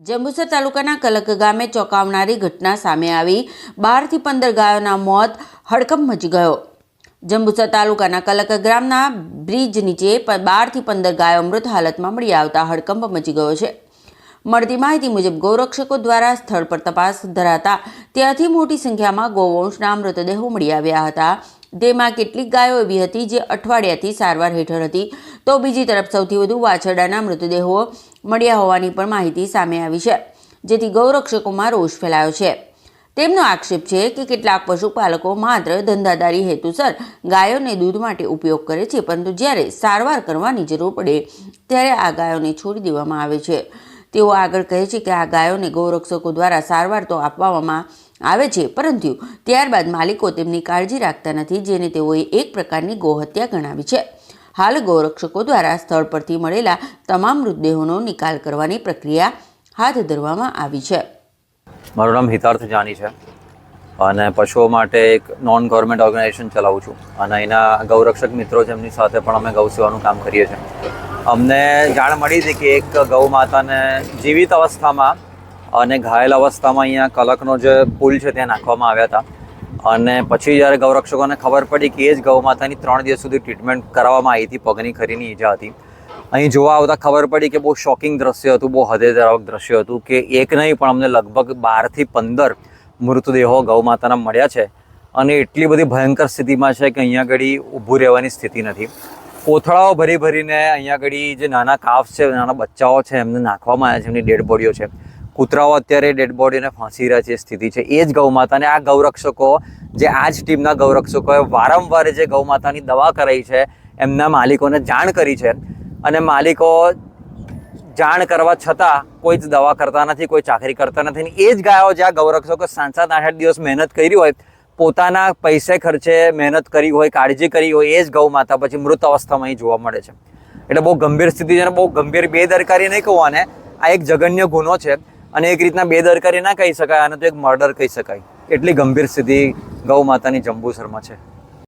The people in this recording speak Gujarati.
જંબુસર તાલુકાના કલક ગામે ચોંકાવનારી ઘટના સામે આવી. બારથી પંદર ગાયોના મોત હડકંપ મચી ગયો. જંબુસર તાલુકાના કલક ગ્રામના બ્રિજ નીચે બારથી પંદર ગાયો મૃત હાલતમાં મળી આવતા હડકંપ મચી ગયો છે. મળતી માહિતી મુજબ ગૌરક્ષકો દ્વારા સ્થળ પર તપાસ ધરાતા ત્યાંથી મોટી સંખ્યામાં ગૌવંશના મૃતદેહો મળી આવ્યા હતા. તેમાં કેટલીક ગાયો એવી હતી જે અઠવાડિયાથી સારવાર હેઠળ હતી. તો બીજી તરફ સૌથી વધુ વાછરડાના મૃતદેહો મળ્યા હોવાની પણ માહિતી સામે આવી છે, જેથી ગૌરક્ષકોમાં રોષ ફેલાયો છે. તેમનો આક્ષેપ છે કે કેટલાક પશુપાલકો માત્ર ધંધાદારી હેતુસર ગાયોને દૂધ માટે ઉપયોગ કરે છે, પરંતુ જ્યારે સારવાર કરવાની જરૂર પડે, ત્યારે આ ગાયોને છોડી દેવામાં આવે છે. તેઓ આગળ કહે છે કે આ ગાયોને ગૌરક્ષકો દ્વારા સારવાર તો આપવામાં આવે છે, પરંતુ ત્યારબાદ માલિકો તેમની કાળજી રાખતા નથી, જેને તેઓએ એક પ્રકારની ગૌહત્યા ગણાવી છે. હાલ ગૌરક્ષકો દ્વારા સ્થળ પરથી મળેલા તમામ મૃતદેહોનો નિકાલ કરવાની પ્રક્રિયા હાથ ધરવામાં આવી છે. મારું નામ હિતાર્થ જાની છે અને પશુઓ માટે એક નોન ગવર્મેન્ટ ઓર્ગેનાઇઝેશન ચલાવું છું અને એના ગૌરક્ષક મિત્રો છે, એમની સાથે પણ અમે ગૌ સેવાનું કામ કરીએ છીએ. અમને જાણ મળી હતી કે એક ગૌ માતાને જીવિત અવસ્થામાં અને ઘાયલ અવસ્થામાં અહીંયા કલકનો જે પુલ છે, ત્યાં નાખવામાં આવ્યા હતા. અને પછી જ્યારે ગૌરક્ષકોને ખબર પડી કે એ જ ગૌ માતાની ત્રણ દિવસ સુધી ટ્રીટમેન્ટ કરાવવામાં આવી હતી, પગની ખરીની ઈજા હતી. અહીં જોવા આવતા ખબર પડી કે બહુ શોકિંગ દ્રશ્ય હતું, બહુ હૃદયદ્રાવક દ્રશ્ય હતું કે એક નહીં, પણ અમને લગભગ બારથી પંદર મૃતદેહો ગૌ માતાના મળ્યા છે. અને એટલી બધી ભયંકર સ્થિતિમાં છે કે અહીંયા આગળ ઊભું રહેવાની સ્થિતિ નથી. કોથળાઓ ભરી ભરીને અહીંયા આગળ જે નાના કાફ છે, નાના બચ્ચાઓ છે, એમને નાખવામાં આવ્યા છે, એમની ડેડ બોડીઓ છે. કૂતરાઓ અત્યારે ડેડ બોડીને ફાંસી રહ્યા છે સ્થિતિ છે. એ જ ગૌમાતાને આ ગૌરક્ષકો, જે આ જ ટીમના ગૌરક્ષકોએ વારંવાર જે ગૌમાતાની દવા કરાઈ છે, એમના માલિકોને જાણ કરી છે. અને માલિકો જાણ કરવા છતાં કોઈ જ દવા કરતા નથી, કોઈ ચાકરી કરતા નથી. એ જ ગાયો જ્યાં ગૌરક્ષકો સાત સાત આઠ આઠ દિવસ મહેનત કરી હોય, પોતાના પૈસે ખર્ચે મહેનત કરી હોય, કાળજી કરી હોય, એ જ ગૌમાતા પછી મૃત અવસ્થામાં અહીં જોવા મળે છે. એટલે બહુ ગંભીર સ્થિતિ છે અને બહુ ગંભીર બેદરકારી નહીં કહું આ એક જઘન્ય ગુનો છે. અને એક રીતના બેદરકારી ના કહી શકાય, આને તો એક મર્ડર કહી શકાય. એટલી ગંભીર સ્થિતિ ગૌ માતાની જંબુસરમાં છે.